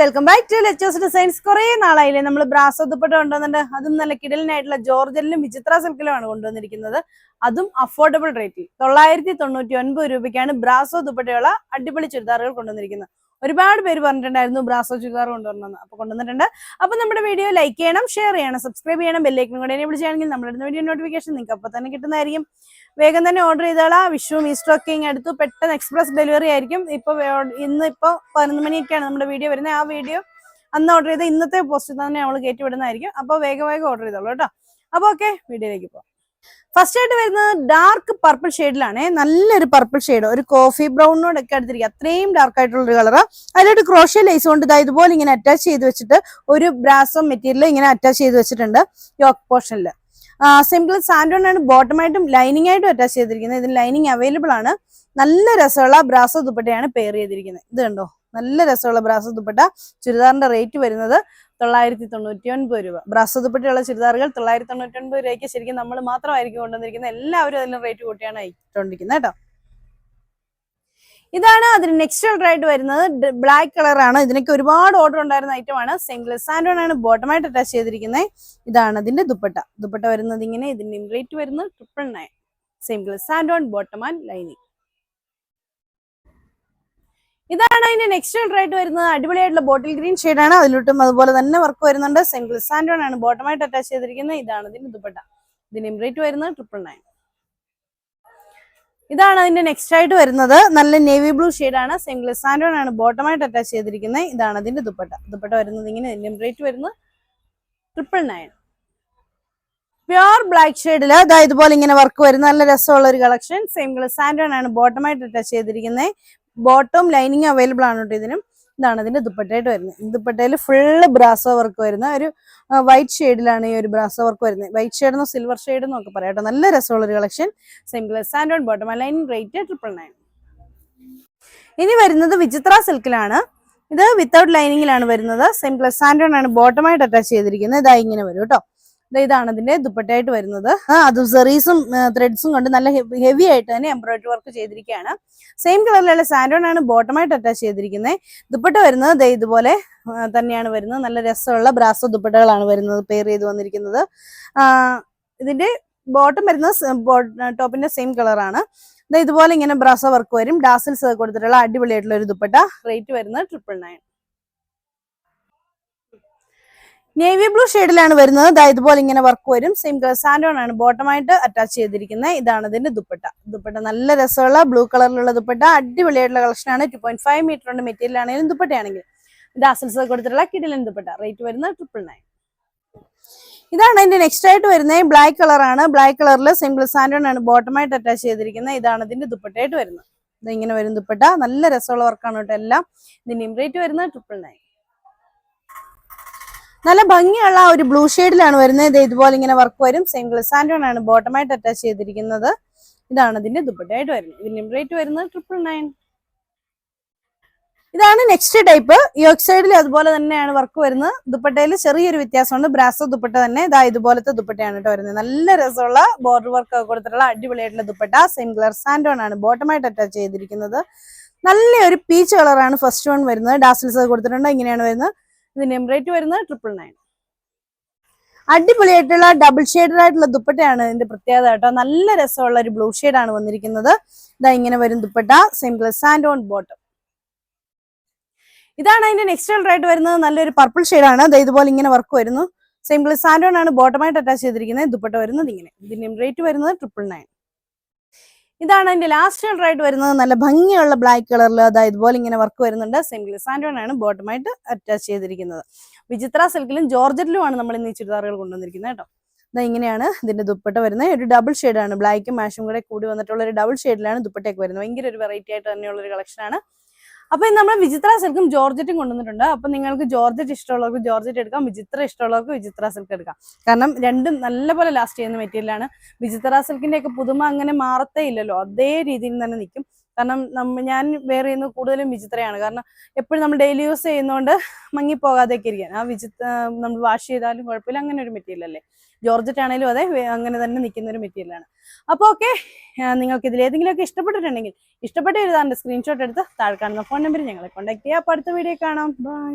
Welcome back to Lechu's designs കുറെ നാളായില്ലേ നമ്മൾ ബ്രാസ് ദുപ്പട്ട കൊണ്ടുവന്നിട്ട് അതും നല്ല കിടലിനായിട്ടുള്ള ജോർജലിലും വിചിത്ര സിൽക്കിലുമാണ് കൊണ്ടുവന്നിരിക്കുന്നത്. അതും അഫോർഡബിൾ റേറ്റിൽ തൊള്ളായിരത്തി തൊണ്ണൂറ്റി ഒൻപത് രൂപയ്ക്കാണ് ബ്രാസോ ദുപ്പട്ടയുള്ള അടിപൊളി ചുരിദാറുകൾ കൊണ്ടുവന്നിരിക്കുന്നത്. ഒരുപാട് പേര് പറഞ്ഞിട്ടുണ്ടായിരുന്നു ബ്രാസോ ചുരിദാർ കൊണ്ടുവരണമെന്ന്. അപ്പൊ കൊണ്ടുവന്നിട്ടുണ്ട്. അപ്പൊ നമ്മുടെ വീഡിയോ ലൈക്ക് ചെയ്യണം ഷെയർ ചെയ്യണം സബ്സ്ക്രൈബ് ചെയ്യണം ബെല്ലൈക്കനും കൂടെ എന്നെ വിളിച്ചാണെങ്കിൽ നമ്മളിടുന്ന വീഡിയോ നോട്ടിഫിക്കേഷൻ നിങ്ങൾക്ക് അപ്പോൾ തന്നെ കിട്ടുന്നതായിരിക്കും. വേഗം തന്നെ ഓർഡർ ചെയ്തോളാം. വിഷു ഈസ്റ്റർ ഒക്കെ ഇങ്ങനെ എടുത്തു. പെട്ടെന്ന് എക്സ്പ്രസ് ഡെലിവറി ആയിരിക്കും. ഇപ്പൊ വേ- ഇന്ന് ഇപ്പൊ പതിനൊന്ന് മണിയൊക്കെയാണ് നമ്മുടെ വീഡിയോ വരുന്നത്. ആ വീഡിയോ അന്ന് ഓർഡർ ചെയ്ത് ഇന്നത്തെ പോസ്റ്റ് തന്നെ നമ്മൾ കയറ്റി വിടുന്നതായിരിക്കും. അപ്പോൾ വേഗം വേഗം ഓർഡർ ചെയ്തോളൂ കേട്ടോ. അപ്പോൾ ഓക്കെ വീഡിയോയിലേക്ക് പോകാം ഫസ്റ്റ് ആയിട്ട് വരുന്നത് ഡാർക്ക് പർപ്പിൾ ഷെയ്ഡിലാണ് നല്ലൊരു പർപ്പിൾ ഷെയ്ഡ് ഒരു കോഫി ബ്രൗണിനോട് ഒക്കെ അടുത്തിരിക്കുക അത്രയും ഡാർക്ക് ആയിട്ടുള്ള ഒരു കളർ അതിലോട്ട് ക്രോഷ്യ ലൈസ് കൊണ്ട് ഇതാ ഇതുപോലെ ഇങ്ങനെ അറ്റാച്ച് ചെയ്ത് വെച്ചിട്ട് ഒരു ബ്രാസോ മെറ്റീരിയൽ ഇങ്ങനെ അറ്റാച്ച് ചെയ്ത് വെച്ചിട്ടുണ്ട്. യോക്ക് പോർഷനിൽ സിമ്പിൾ സാൻഡോൺ ആണ് ബോട്ടമായിട്ടും ലൈനിങ് ആയിട്ടും അറ്റാച്ച് ചെയ്തിരിക്കുന്നത്. ഇതിന് ലൈനിങ് അവൈലബിൾ ആണ്. നല്ല രസമുള്ള ബ്രാസോ ദുപ്പട്ടയാണ് പെയർ ചെയ്തിരിക്കുന്നത്. ഇത് കണ്ടോ? നല്ല രസമുള്ള ബ്രാസോ ദുപ്പട്ട. ചുരിദാറിന്റെ റേറ്റ് വരുന്നത് തൊള്ളായിരത്തി തൊണ്ണൂറ്റി ഒൻപത് രൂപ. ബ്രാസോ ദുപ്പട്ടയുള്ള ചുരിദാറുകൾ തൊള്ളായിരത്തി തൊണ്ണൂറ്റി ഒൻപത് രൂപയ്ക്ക് ശരിക്കും നമ്മൾ മാത്രമായിരിക്കും കൊണ്ടുവന്നിരിക്കുന്നത്. എല്ലാവരും അതിന് റേറ്റ് കൂട്ടിയാണ് അയച്ചിട്ടുണ്ടിരിക്കുന്നത് കേട്ടോ. ഇതാണ് അതിന് നെക്സ്റ്റ് കളർ ആയിട്ട് വരുന്നത് ബ്ലാക്ക് കളറാണ് ഇതിനൊക്കെ ഒരുപാട് ഓർഡർ ഉണ്ടായിരുന്ന ഐറ്റമാണ് സിംഗിൾ സാൻഡോൺ ആണ് ബോട്ടമായിട്ട് അറ്റാച്ച് ചെയ്തിരിക്കുന്നത് ഇതാണ് അതിന്റെ ദുപ്പട്ട. ദുപ്പട്ട വരുന്നത് ഇങ്ങനെ ഇതിന്റെ റേറ്റ് വരുന്നത് triple nine single sand on bottom and lining ഇതാണ് അതിന്റെ നെക്സ്റ്റ് ഓർഡർ ആയിട്ട് വരുന്നത്. അടിപൊളിയായിട്ടുള്ള ബോട്ടിൽ ഗ്രീൻ ആണ്. അതിലോട്ടും അതുപോലെ തന്നെ വർക്ക് വരുന്നുണ്ട്. സിംഗിൾ സാൻഡോൺ ആണ് ബോട്ടമായിട്ട് അറ്റാച്ച് ചെയ്തിരിക്കുന്നത് ഇതാണ് ഇതിന്റെ ദുപ്പട്ട. ഇതിന്റെ റേറ്റ് വരുന്നത് ട്രിപ്പിൾ നയൻ ഇതാണ് അതിന്റെ നെക്സ്റ്റ് ആയിട്ട് വരുന്നത്. നല്ല നേവി ബ്ലൂ ആണ്. സെയിം ഗ്ലിസാൻഡോൺ ആണ്. ബോട്ടമായിട്ട് അറ്റാച്ച് ചെയ്തിരിക്കുന്നത്. ഇതാണ് അതിന്റെ ദുപ്പട്ട. ദുപ്പട്ട വരുന്നത് ഇങ്ങനെ ഇതിന്റെ റേറ്റ് വരുന്നത് ട്രിപ്പിൾ നയൻ പ്യുർ ബ്ലാക്ക് ഷെയ്ഡിൽ അതായത് ഇതുപോലെ ഇങ്ങനെ വർക്ക് വരുന്ന. നല്ല രസമുള്ള ഒരു കളക്ഷൻ സെയിം ഗ്ലിസാൻഡോൺ ആണ് ബോട്ടമായിട്ട് അറ്റാച്ച് ചെയ്തിരിക്കുന്നത്. ബോട്ടം ലൈനിങ് അവൈലബിൾ ആണ് കേട്ടോ ഇതിനും. ഇതാണ് ഇതിന്റെ ദുപ്പട്ടയായിട്ട് വരുന്നത്. ദുപ്പട്ടയിൽ ഫുള്ള് ബ്രാസോ വർക്ക് വരുന്ന ഒരു വൈറ്റ് ഷെയ്ഡിലാണ് ഈ ഒരു ബ്രാസോ വർക്ക് വരുന്നത്. വൈറ്റ് ഷെയ്ഡെന്നോ സിൽവർ ഷെയ്ഡെന്നോ ഒക്കെ പറയാം നല്ല രസമുള്ള ഒരു collection single sand on bottom lining rate triple nine ഇനി വരുന്നത് വിചിത്ര സിൽക്കിലാണ് ഇത് വിത്തൗട്ട് ലൈനിങ്ങിലാണ് വരുന്നത്. സെയിം പ്ലസ് സാൻഡോൺ ആണ് ബോട്ടമായിട്ട് അറ്റാച്ച് ചെയ്തിരിക്കുന്നത്. ഇതായി ഇങ്ങനെ വരും കേട്ടോ. ഇതാണ് അതിന്റെ ദുപ്പട്ടയായിട്ട് വരുന്നത്. അത് സെറീസും ത്രെഡ്സും കൊണ്ട് നല്ല ഹെവി ആയിട്ട് തന്നെ എംബ്രോയിഡറി വർക്ക് ചെയ്തിരിക്കുകയാണ്. സെയിം കളറിലുള്ള സാൻഡോൺ ആണ് ബോട്ടമായിട്ട് അറ്റാച്ച് ചെയ്തിരിക്കുന്നത്. ദുപ്പട്ട വരുന്നത് ഇതുപോലെ തന്നെയാണ് വരുന്നത്. നല്ല രസമുള്ള ബ്രാസോ ദുപ്പട്ടകളാണ് വരുന്നത് പെയർ ചെയ്ത് വന്നിരിക്കുന്നത്. ഇതിന്റെ ബോട്ടം വരുന്നത് ടോപ്പിന്റെ സെയിം കളറാണ് ഇതുപോലെ ഇങ്ങനെ ബ്രാസോ വർക്ക് വരും. ഡാസിൽസ് കൊടുത്തിട്ടുള്ള അടിപൊളിയായിട്ടുള്ള ഒരു ദുപ്പട്ട. റേറ്റ് വരുന്നത് ട്രിപ്പിൾ നയൻ നേവി ബ്ലൂ ഷെയ്ഡിലാണ് വരുന്നത്. ദാ ഇതുപോലെ ഇങ്ങനെ വർക്ക് വരും. സെയിം കളർ സാൻഡോൺ ആണ് ബോട്ടമായിട്ട് അറ്റാച്ച് ചെയ്തിരിക്കുന്നത് ഇതാണ് ഇതിന്റെ ദുപ്പട്ട. ദുപ്പട്ട നല്ല രസമുള്ള ബ്ലൂ കളറിലുള്ള ദുപ്പട്ട. അടിപൊളിയായിട്ടുള്ള കളക്ഷൻ ആണ്. ടു പോയിന്റ് ഫൈവ് ഉണ്ട് മെറ്റീരിയൽ ആണെങ്കിലും ദുപ്പട്ടയാണെങ്കിലും. ഇത് അസൽസ് കൊടുത്തിട്ടുള്ള കിടിലൻ ദുപ്പട്ട. റേറ്റ് വരുന്നത് ട്രിപ്പിൾ നയൻ ഇതാണ് അതിന്റെ നെക്സ്റ്റ് ആയിട്ട് വരുന്നത്. ബ്ലാക്ക് കളറാണ് ബ്ലാക്ക് കളറിൽ സിംഗിൾ സാൻഡോൺ ആണ് ബോട്ടമായിട്ട് അറ്റാച്ച് ചെയ്തിരിക്കുന്നത് ഇതാണ് ഇതിന്റെ ദുപ്പട്ടയായിട്ട് വരുന്നത്. ഇത് ഇങ്ങനെ വരും ദുപ്പട്ട. നല്ല രസമുള്ള വർക്കാണ് കേട്ടോ എല്ലാം. ഇതിന്റെയും റേറ്റ് വരുന്നത് ട്രിപ്പിൾ നയൻ നല്ല ഭംഗിയുള്ള ഒരു ബ്ലൂ ഷെയ്ഡിലാണ് വരുന്നത്. ഇത് ഇതുപോലെ ഇങ്ങനെ വർക്ക് വരും. സെയിം സാൻഡോൺ ആണ് ബോട്ടമായിട്ട് അറ്റാച്ച് ചെയ്തിരിക്കുന്നത്. ഇതാണ് ഇതിന്റെ ദുപ്പട്ടയായിട്ട് വരുന്നത്. ഇതിന്റെ റേറ്റ് വരുന്നത് ട്രിപ്പിൾ നയൻ ഇതാണ് നെക്സ്റ്റ് ടൈപ്പ് യോക്ക് സൈഡിൽ അതുപോലെ തന്നെയാണ് വർക്ക് വരുന്നത്. ദുപ്പട്ടയിൽ ചെറിയൊരു വ്യത്യാസമുണ്ട്. ബ്രാസോ ദുപ്പട്ട തന്നെ. ഇതാ ഇതുപോലത്തെ ദുപ്പട്ടയാണ് കേട്ടോ വരുന്നത്. നല്ല രസമുള്ള ബോർഡർ വർക്ക് കൊടുത്തിട്ടുള്ള അടിപൊളിയായിട്ടുള്ള ദുപ്പട്ട. സെയിം കളർ സാൻഡോൺ ആണ് ബോട്ടമായിട്ട് അറ്റാച്ച് ചെയ്തിരിക്കുന്നത്. നല്ലൊരു പീച്ച് കളറാണ് ഫസ്റ്റ് വൺ വരുന്നത്. ഡാസിൽസ് കൊടുത്തിട്ടുണ്ട്. ഇങ്ങനെയാണ് വരുന്നത്. ഇതിന്റെ റേറ്റ് വരുന്നത് ട്രിപ്പിൾ നയൻ അടിപൊളിയായിട്ടുള്ള ഡബിൾ ഷെയ്ഡഡ് ആയിട്ടുള്ള ദുപ്പട്ടയാണ് ഇതിന്റെ പ്രത്യേകത കേട്ടോ. നല്ല രസമുള്ള ഒരു ബ്ലൂ ആണ് വന്നിരിക്കുന്നത്. ഇതാ ഇങ്ങനെ വരും dupatta. Same colour sand on bottom ഇതാണ് അതിന്റെ നെക്സ്റ്റ് കളർ ആയിട്ട് വരുന്നത്. നല്ലൊരു പർപ്പിൾ ആണ്. ദാ ഇതുപോലെ ഇങ്ങനെ വർക്ക് വരുന്നു. സെയിം കളർ സാൻഡ് ഓൺ ആണ് ബോട്ടമായിട്ട് അറ്റാച്ച് ചെയ്തിരിക്കുന്നത്. ദുപ്പട്ട വരുന്നത് ഇങ്ങനെ. ഇതിന്റെ റേറ്റ് വരുന്നത് ട്രിപ്പിൾ നയൻ ഇതാണ് അതിന്റെ ലാസ്റ്റ് കളർ ആയിട്ട് വരുന്നത്. നല്ല ഭംഗിയുള്ള ബ്ലാക്ക് കളറിൽ അതായത് ഇതുപോലെ ഇങ്ങനെ വർക്ക് വരുന്നുണ്ട്. സിംഗിൾ സാൻഡോൺ ആണ് ബോട്ടമായിട്ട് അറ്റാച്ച് ചെയ്തിരിക്കുന്നത്. വിചിത്ര സിൽക്കിലും ജോർജറ്റിലുമാണ് നമ്മൾ ഇന്ന് ഈ ചുരിദാറുകൾ കൊണ്ടുവന്നിരിക്കുന്നത് കേട്ടോ. ഇതാ ഇങ്ങനെയാണ് ഇതിന്റെ ദുപ്പട്ട വരുന്നത്. ഒരു ഡബിൾ ഷെയ്ഡാണ് ബ്ലാക്കും മാഷും കൂടെ കൂടി വന്നിട്ടുള്ള ഒരു ഡബിൾ ഷെയ്ഡിലാണ് ദുപ്പട്ടയൊക്കെ വരുന്നത്. ഭയങ്കര ഒരു വെറൈറ്റി ആയിട്ട് തന്നെയുള്ള ഒരു കളക്ഷനാണ് അപ്പൊ നമ്മൾ വിചിത്ര സിൽക്കും ജോർജറ്റും കൊണ്ടുവന്നിട്ടുണ്ട്. അപ്പൊ നിങ്ങൾക്ക് ജോർജറ്റ് ഇഷ്ടമുള്ളവർക്ക് ജോർജറ്റ് എടുക്കാം. വിചിത്ര ഇഷ്ടമുള്ളവർക്ക് വിചിത്ര സിൽക്ക് എടുക്കാം. കാരണം രണ്ടും നല്ലപോലെ ലാസ്റ്റ് ചെയ്യുന്ന മെറ്റീരിയലാണ് വിചിത്ര സിൽക്കിന്റെ ഒക്കെ പുതുമ അങ്ങനെ മാറത്തേ ഇല്ലല്ലോ. അതേ രീതിയിൽ തന്നെ നിൽക്കും. കാരണം നമ്മ ഞാൻ വേറെ ചെയ്യുന്നത് കൂടുതലും വിചിത്രയാണ്. കാരണം എപ്പോഴും നമ്മൾ ഡെയിലി യൂസ് ചെയ്യുന്നതുകൊണ്ട് മങ്ങിപ്പോകാതെയൊക്കെ ഇരിക്കാൻ ആ വിചിത്ര നമ്മൾ വാഷ് ചെയ്താലും കുഴപ്പമില്ല. അങ്ങനെ ഒരു മെറ്റീരിയൽ അല്ലേ? ജോർജറ്റ് ആണെങ്കിലും അതെ അങ്ങനെ തന്നെ നിൽക്കുന്ന ഒരു മെറ്റീരിയലാണ് അപ്പോൾ ഓക്കെ നിങ്ങൾക്ക് ഇതിൽ ഏതെങ്കിലുമൊക്കെ ഇഷ്ടപ്പെട്ടിട്ടുണ്ടെങ്കിൽ ഇഷ്ടപ്പെട്ട എഴുതാണ്ട് സ്ക്രീൻഷോട്ട് എടുത്ത് താഴെ കാണുന്ന ഫോൺ നമ്പറിൽ ഞങ്ങളെ കോൺടാക്ട് ചെയ്യുക അപ്പോൾ അടുത്ത വീഡിയോ കാണാം. ബൈ